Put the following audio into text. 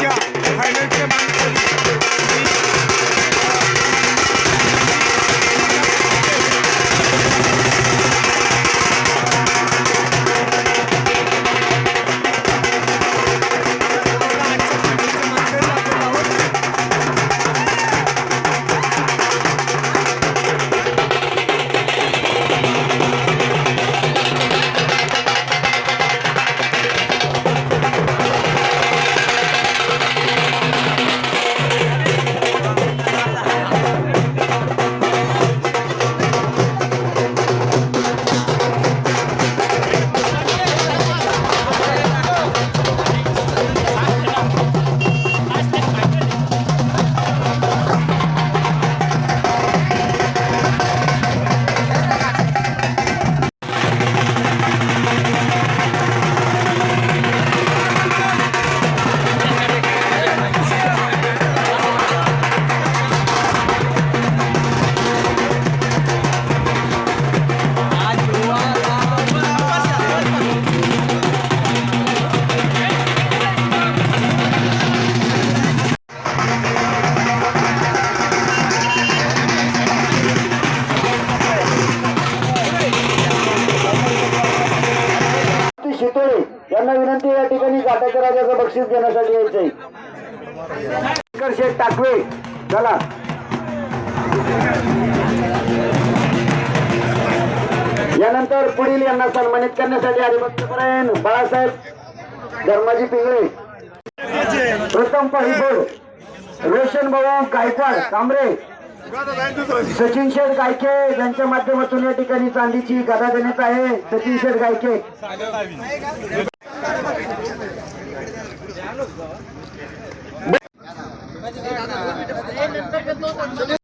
家还能这么。शितोळे यांना विनंती या ठिकाणी घाटाच्या राजाचं बक्षीस देण्यासाठी यायचंय. शंकर शेठ टाकवे चला. यानंतर पुढील यांना सन्मानित करण्यासाठी हरिभक्तपरायण बाळासाहेब धर्माजी पिंगळे. प्रथम पहिबोड रोशन भाऊ गायकवाड कांबरे सचिन शेठ गायके यांच्या माध्यमातून या ठिकाणी चांदीची गदा देण्यात आहे. सचिन शेठ गायके.